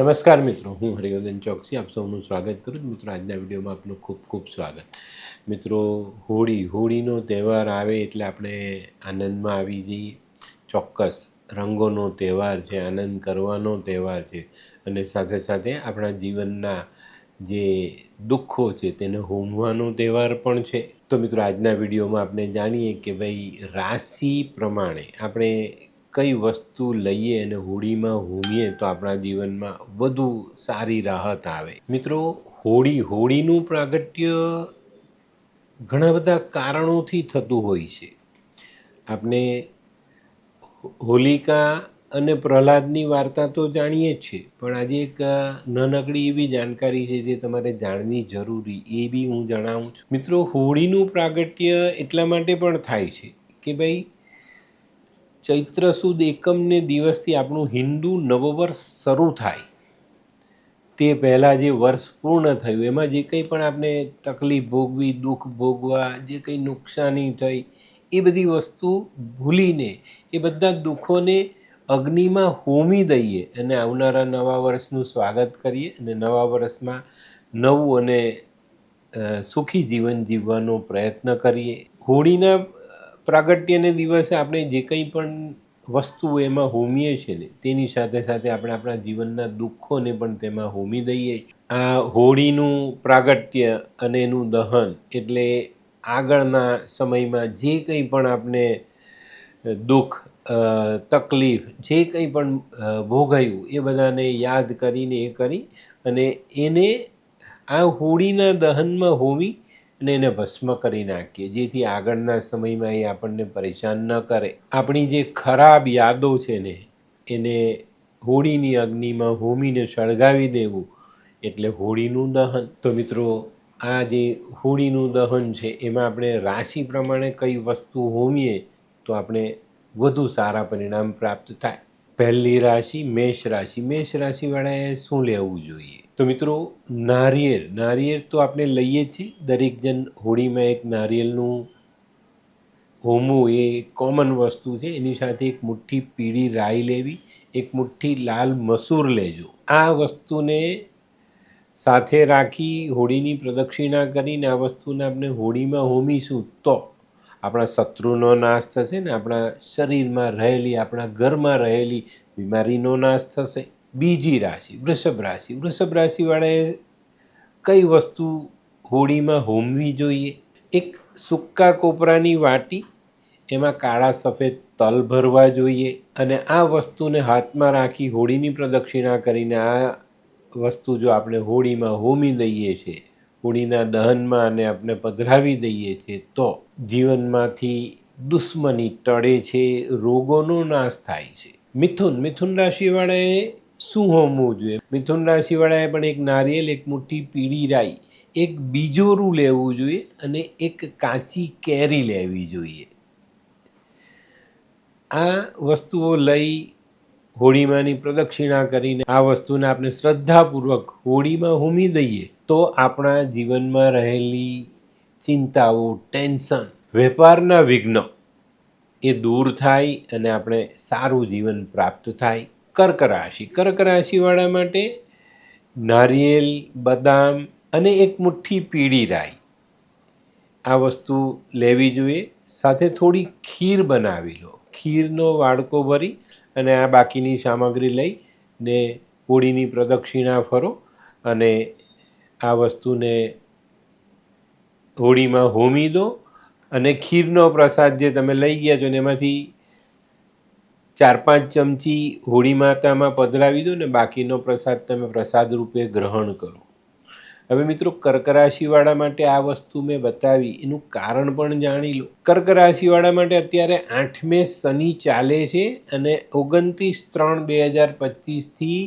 નમસ્કાર મિત્રો, હું હરિવર્ધન ચોકસી. આપ સૌનું સ્વાગત કરું છું. મિત્રો, આજના વિડીયોમાં આપનું ખૂબ ખૂબ સ્વાગત. મિત્રો, હોળી, હોળીનો તહેવાર આવે એટલે આપણે આનંદમાં આવી જઈએ. ચોક્કસ રંગોનો તહેવાર છે, આનંદ કરવાનો તહેવાર છે. અને સાથે સાથે આપણા જીવનના જે દુઃખો છે, તેને હોમવાનો તહેવાર પણ છે. તો મિત્રો, આજના વિડીયોમાં આપણે જાણીએ કે ભાઈ રાશિ પ્રમાણે આપણે કઈ વસ્તુ લઈએ અને હોળીમાં હોમીએ તો આપણા જીવનમાં વધુ સારી રાહત આવે. મિત્રો, હોળી હોળીનું પ્રાગટ્ય ઘણા બધા કારણોથી થતું હોય છે. આપણે હોલિકા અને પ્રહલાદની વાર્તા તો જાણીએ જ છીએ પણ આજે એક નાનકડી એવી જાણકારી છે જે તમારે જાણવી જરૂરી, એ બી હું જણાવું છું. મિત્રો, હોળીનું પ્રાગટ્ય એટલા માટે પણ થાય છે કે ભાઈ ચૈત્ર સુદ એકમને દિવસથી આપણું હિન્દુ નવવર્ષ શરૂ થાય. તે પહેલાં જે વર્ષ પૂર્ણ થયું, એમાં જે કંઈ પણ આપણે તકલીફ ભોગવી, દુઃખ ભોગવા, જે કંઈ નુકસાની થઈ, એ બધી વસ્તુ ભૂલીને, એ બધા દુઃખોને અગ્નિમાં હોમી દઈએ અને આવનારા નવા વર્ષનું સ્વાગત કરીએ અને નવા વર્ષમાં નવું અને સુખી જીવન જીવવાનો પ્રયત્ન કરીએ. હોળીના પ્રાગટ્યને દિવસે આપણે જે કંઈ પણ વસ્તુ એમાં હોમીએ છીએ ને, તેની સાથે સાથે આપણે આપણા જીવનના દુઃખોને પણ તેમાં હોમી દઈએ આ હોળીનું પ્રાગટ્ય અને એનું દહન એટલે આગળના સમયમાં જે કંઈ પણ આપણે દુઃખ તકલીફ, જે કંઈ પણ ભોગાયું એ બધાને યાદ કરીને એ કરી અને એને આ હોળીના દહનમાં હોમી અને એને ભસ્મ કરી નાખીએ. જેથી આગળના સમયમાં એ આપણને પરેશાન ન કરે. આપણી જે ખરાબ યાદો છે ને, એને હોળીની અગ્નિમાં હોમીને સળગાવી દેવું એટલે હોળીનું દહન. તો મિત્રો, આ જે હોળીનું દહન છે, એમાં આપણે રાશિ પ્રમાણે કઈ વસ્તુ હોમીએ, તો આપણે વધુ સારા પરિણામ પ્રાપ્ત થાય. પહેલી રાશિ મેષ રાશિ. મેષ રાશિવાળાએ શું લેવું જોઈએ? તો મિત્રો, નારિયેળ. નારિયેળ તો આપણે લઈએ છીએ. દરેક જણ હોળીમાં એક નારિયેળનું હોમવું એ કોમન વસ્તુ છે. એની સાથે એક મુઠ્ઠી પીળી રાઈ લેવી, એક મુઠ્ઠી લાલ મસૂર લેજો. આ વસ્તુને સાથે રાખી હોળીની પ્રદક્ષિણા કરીને આ વસ્તુને આપણે હોળીમાં હોમીશું તો આપણા શત્રુનો નાશ થશે ને આપણા શરીરમાં રહેલી, આપણા ઘરમાં રહેલી બીમારીનો નાશ થશે. બીજી રાશિ, વૃષભ રાશિ. વૃષભ રાશિવાળાએ કઈ વસ્તુ હોળીમાં હોમવી જોઈએ? એક સૂકા કોપરાની વાટી, એમાં કાળા સફેદ તલ ભરવા જોઈએ અને આ વસ્તુને હાથમાં રાખી હોળીની પ્રદક્ષિણા કરીને આ વસ્તુ જો આપણે હોળીમાં હોમી દઈએ છીએ હોળીના દહનમાં અને આપણે પધરાવી દઈએ છીએ તો જીવનમાંથી દુશ્મની ટળે છે, રોગોનો નાશ થાય છે. મિથુન મિથુન રાશિવાળાએ શું હોમવું જોઈએ? મિથુન રાશિવાળાએ પણ એક નારિયેલ, એક મુઠ્ઠી પીળી રાઈ, એક બીજોરું લેવું જોઈએ અને એક કાચી કેરી લેવી જોઈએ. આ વસ્તુઓ લઈ હોળીમાંની પ્રદક્ષિણા કરીને આ વસ્તુને આપણે શ્રદ્ધાપૂર્વક હોળીમાં હોમી દઈએ તો આપણા જીવનમાં રહેલી ચિંતાઓ, ટેન્શન, વેપારના વિઘ્નો એ દૂર થાય અને આપણે સારું જીવન પ્રાપ્ત થાય. કર્ક રાશિ કર્ક રાશિવાળા માટે નારિયેલ, બદામ અને એક મુઠ્ઠી પીળી રાઈ. આ વસ્તુ લેવી જોઈએ. સાથે થોડી ખીર બનાવી લો. ખીરનો વાડકો ભરી અને આ બાકીની સામગ્રી લઈ ને હોળીની પ્રદક્ષિણા ફરો અને આ વસ્તુને હોળીમાં હોમી દો અને ખીરનો પ્રસાદ જે તમે લઈ ગયા છો ને એમાંથી ચાર પાંચ ચમચી હોળી માતામાં પધરાવી દો ને બાકીનો પ્રસાદ તમે પ્રસાદ રૂપે ગ્રહણ કરો. હવે મિત્રો કર્ક રાશિવાળા માટે આ વસ્તુ મેં બતાવી, એનું કારણ પણ જાણી લો. કર્ક રાશિવાળા માટે અત્યારે આઠમે શનિ ચાલે છે અને ઓગણત્રીસ ત્રણ બે હજાર પચીસથી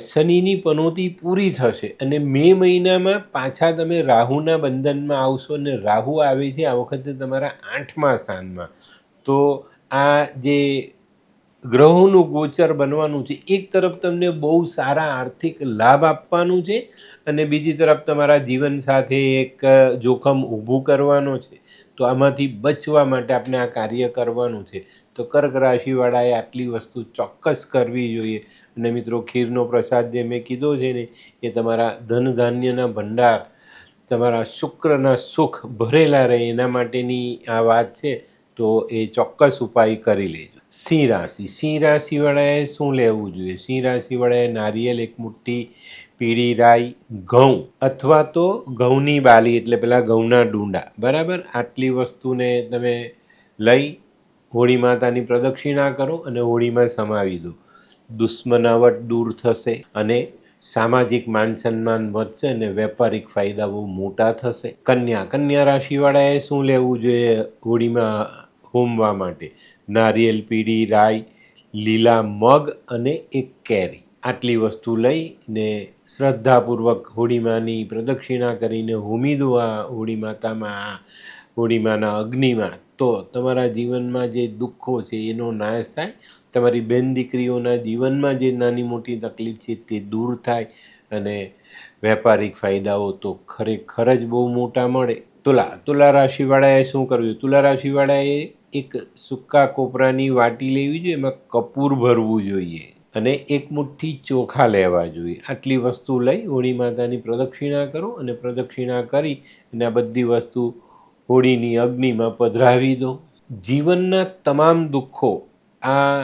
શનિની પનોતી પૂરી થશે અને મે મહિનામાં પાછા તમે રાહુના બંધનમાં આવશો અને રાહુ આવે છે આ વખતે તમારા આઠમા સ્થાનમાં. તો આ જે ગ્રહોનું ગોચર બનવાનું છે, એક તરફ તમને બહુ સારા આર્થિક લાભ આપવાનું છે અને બીજી તરફ તમારા જીવન સાથે એક જોખમ ઊભું કરવાનો છે. તો આમાંથી બચવા માટે આપણે આ કાર્ય કરવાનું છે. તો કર્ક રાશિવાળાએ આટલી વસ્તુ ચોક્કસ કરવી જોઈએ. અને મિત્રો, ખીરનો પ્રસાદ જે મેં કીધો છે ને, એ તમારા ધન ધાન્યના ભંડાર, તમારા શુક્રના સુખ ભરેલા રહે એના માટેની આ વાત છે. તો એ ચોક્કસ ઉપાય કરી લેજો. સિંહ રાશિ. સિંહ રાશિવાળાએ શું લેવું જોઈએ? સિંહ રાશિવાળાએ નારિયેલ, એક મુઠ્ઠી, પીળી રાઈ, ઘઉં અથવા તો ઘઉંની બાલી, એટલે પેલા ઘઉંના ડુંડા. બરાબર? આટલી વસ્તુને તમે લઈ હોળી માતાની પ્રદક્ષિણા કરો અને હોળીમાં સમાવી દો. દુશ્મનાવટ દૂર થશે અને સામાજિક માન સન્માન વધશે અને વેપારિક ફાયદા બહુ મોટા થશે. કન્યા. કન્યા રાશિવાળાએ શું લેવું જોઈએ હોળીમાં? હોમવા માટે. નારિયેલ પીળી, રાઈ, લીલા મગ અને એક કેરી. આટલી વસ્તુ લઈને શ્રદ્ધાપૂર્વક હોળીમાની પ્રદક્ષિણા કરીને હોમી દો આ હોળી માતામાં હોળીમાના અગ્નિમાં. તો તમારા જીવનમાં જે દુઃખો છે એનો નાશ થાય. તમારી બેન દીકરીઓના જીવનમાં જે નાની મોટી તકલીફ છે તે દૂર થાય અને વેપારિક ફાયદાઓ તો ખરેખર જ બહુ મોટા મળે. તુલા તુલા રાશિવાળાએ શું કરવું તુલા રાશિવાળાએ એક સૂકા કોપરાની વાટી લેવી જોઈએ, એમાં કપૂર ભરવું જોઈએ અને એક મુઠ્ઠી ચોખા લેવા જોઈએ. આટલી વસ્તુ લઈ હોળી માતાની પ્રદક્ષિણા કરો અને પ્રદક્ષિણા કરી અને આ બધી વસ્તુ હોળીની અગ્નિમાં પધરાવી દો. જીવનના તમામ દુઃખો આ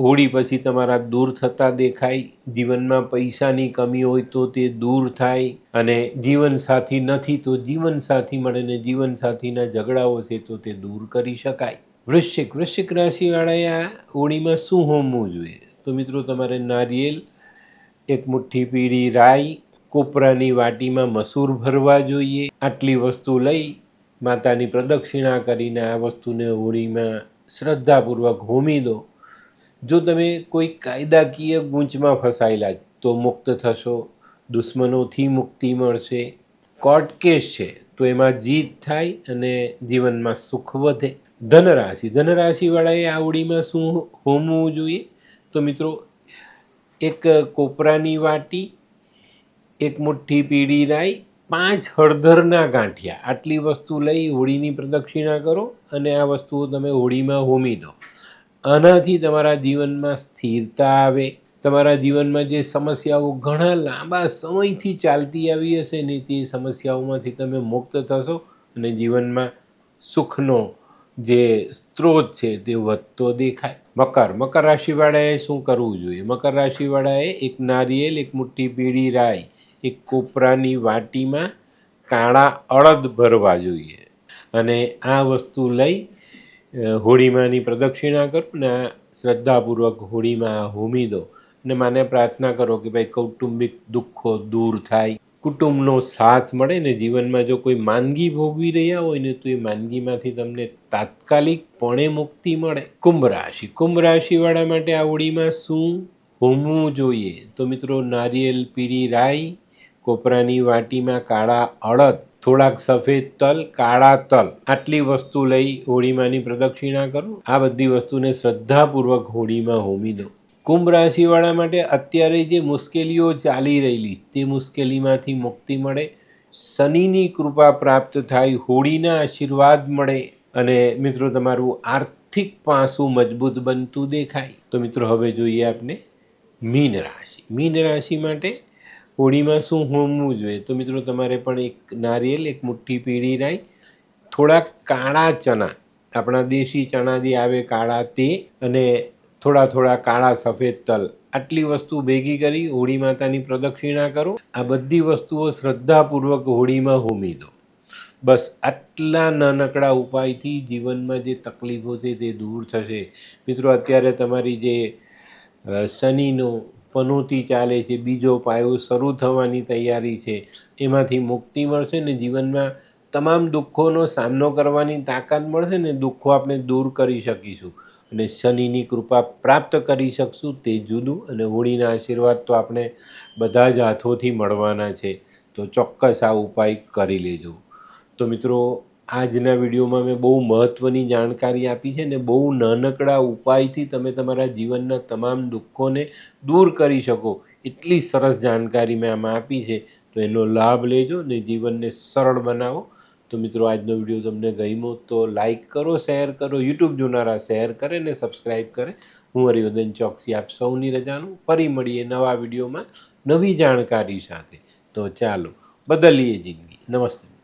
હોળી પછી તમારા દૂર થતા દેખાય, જીવનમાં પૈસાની કમી હોય તો તે દૂર થાય અને જીવનસાથી નથી તો જીવનસાથી મળે ને જીવનસાથીના ઝઘડાઓ છે તો તે દૂર કરી શકાય. વૃશ્ચિક વૃશ્ચિક રાશિવાળાએ આ હોળીમાં શું હોમવું જોઈએ? તો મિત્રો તમારે નારિયેલ, એક મુઠ્ઠી પીળી રાઈ, કોપરાની વાટીમાં મસૂર ભરવા જોઈએ. આટલી વસ્તુ લઈ માતાની પ્રદક્ષિણા કરીને આ વસ્તુને હોળીમાં શ્રદ્ધાપૂર્વક હોમી દો. જો તમે કોઈ કાયદાકીય ગૂંચમાં ફસાયેલા તો મુક્ત થશો, દુશ્મનોથી મુક્તિ મળશે. કોર્ટ કેસ છે, તો એમાં જીત થાય અને જીવનમાં સુખ વધે. ધનરાશિ, ધનરાશિવાળાએ આ હોળીમાં શું હોમવું જોઈએ? તો મિત્રો, એક કોપરાની વાટી, એક મુઠ્ઠી પીળી રાઈ, પાંચ હળદરના ગાંઠિયા. આટલી વસ્તુ લઈ હોળીની પ્રદક્ષિણા કરો અને આ વસ્તુઓ તમે હોળીમાં હોમી દો. આનાથી તમારા જીવનમાં સ્થિરતા આવે, તમારા જીવનમાં જે સમસ્યાઓ ઘણા લાંબા સમયથી ચાલતી આવી હશે ને તે સમસ્યાઓમાંથી તમે મુક્ત થશો અને જીવનમાં સુખનો જે સ્ત્રોત છે તે વધતો દેખાય. મકર મકર રાશિવાળાએ શું કરવું જોઈએ? મકર રાશિવાળાએ એક નારિયેલ, એક મુઠ્ઠી પીળી રાઈ, એક કોપરાની વાટીમાં કાળા અડદ ભરવા જોઈએ અને આ વસ્તુ લઈ હોળીમાની પ્રદક્ષિણા કરો ને શ્રદ્ધાપૂર્વક હોળીમાં હોમી દો. અને માને પ્રાર્થના કરો કે ભાઈ કૌટુંબિક દુઃખો દૂર થાય. કુટુંબનો સાથ મળે ને જીવનમાં જો કોઈ માંદગી ભોગવી રહ્યા હોય ને તો એ માંદગીમાંથી તમને તાત્કાલિકપણે મુક્તિ મળે. કુંભ રાશિ. કુંભ રાશિવાળા માટે આ હોળીમાં શું હોમવું જોઈએ? તો મિત્રો નારિયેલ પીળી રાઈ, કોપરાની વાટીમાં કાળા અડદ થોડાક સફેદ તલ, કાળા તલ, આટલી વસ્તુ લઈ હોળીમાંની પ્રદક્ષિણા કરો. આ બધી વસ્તુને શ્રદ્ધાપૂર્વક હોળીમાં હોમી દો કુંભ રાશિવાળા માટે અત્યારે જે મુશ્કેલીઓ ચાલી રહેલી, તે મુશ્કેલીમાંથી મુક્તિ મળે. શનિની કૃપા પ્રાપ્ત થાય, હોળીના આશીર્વાદ મળે અને મિત્રો, તમારું આર્થિક પાસું મજબૂત બનતું દેખાય. તો મિત્રો, હવે જોઈએ આપણે મીન રાશિ. મીન રાશિ માટે હોળીમાં શું હોમવું જોઈએ? તો મિત્રો, તમારે પણ એક નારિયેલ, એક મુઠ્ઠી પીળી રાઈ, થોડાક કાળા ચણા. આપણા દેશી ચણા જે આવે, કાળા તે અને થોડા થોડા કાળા સફેદ તલ. આટલી વસ્તુ ભેગી કરી હોળી માતાની પ્રદક્ષિણા કરો. આ બધી વસ્તુઓ શ્રદ્ધાપૂર્વક હોળીમાં હોમી દો. બસ આટલા નાનકડા ઉપાયથી જીવનમાં જે તકલીફો છે તે દૂર થશે. મિત્રો, અત્યારે તમારી જે શનિનો પનોતી ચાલે છે, બીજો પાયો શરૂ થવાની તૈયારી છે. એમાંથી મુક્તિ મળશે ને જીવનમાં તમામ દુઃખોનો સામનો કરવાની તાકાત મળશે ને દુઃખો આપણે દૂર કરી શકીશું. અને શનિની કૃપા પ્રાપ્ત કરી શકશું તે જુદું અને હોળીના આશીર્વાદ તો આપણે બધા જ હાથોથી મળવાના છે. તો ચોક્કસ આ ઉપાય કરી લેજો. તો મિત્રો આજના વિડીયોમાં મેં બહુ મહત્ત્વની જાણકારી આપી છે ને બહુ નાનકડા ઉપાયથી તમે તમારા જીવનના તમામ દુઃખોને દૂર કરી શકો. એટલી સરસ જાણકારી મેં આમાં આપી છે. તો એનો લાભ લેજો ને જીવનને સરળ બનાવો. તો મિત્રો, આજનો વીડિયો તમને ગમ્યો તો લાઇક કરો, શેર કરો, યુટ્યુબ જોનારા શેર કરે ને સબસ્ક્રાઈબ કરે. હું હરિવદન ચોકસી આપ સૌની રજાનું ફરી મળીએ નવા વિડીયોમાં નવી જાણકારી સાથે. તો ચાલો, બદલીએ જિંદગી. નમસ્તે.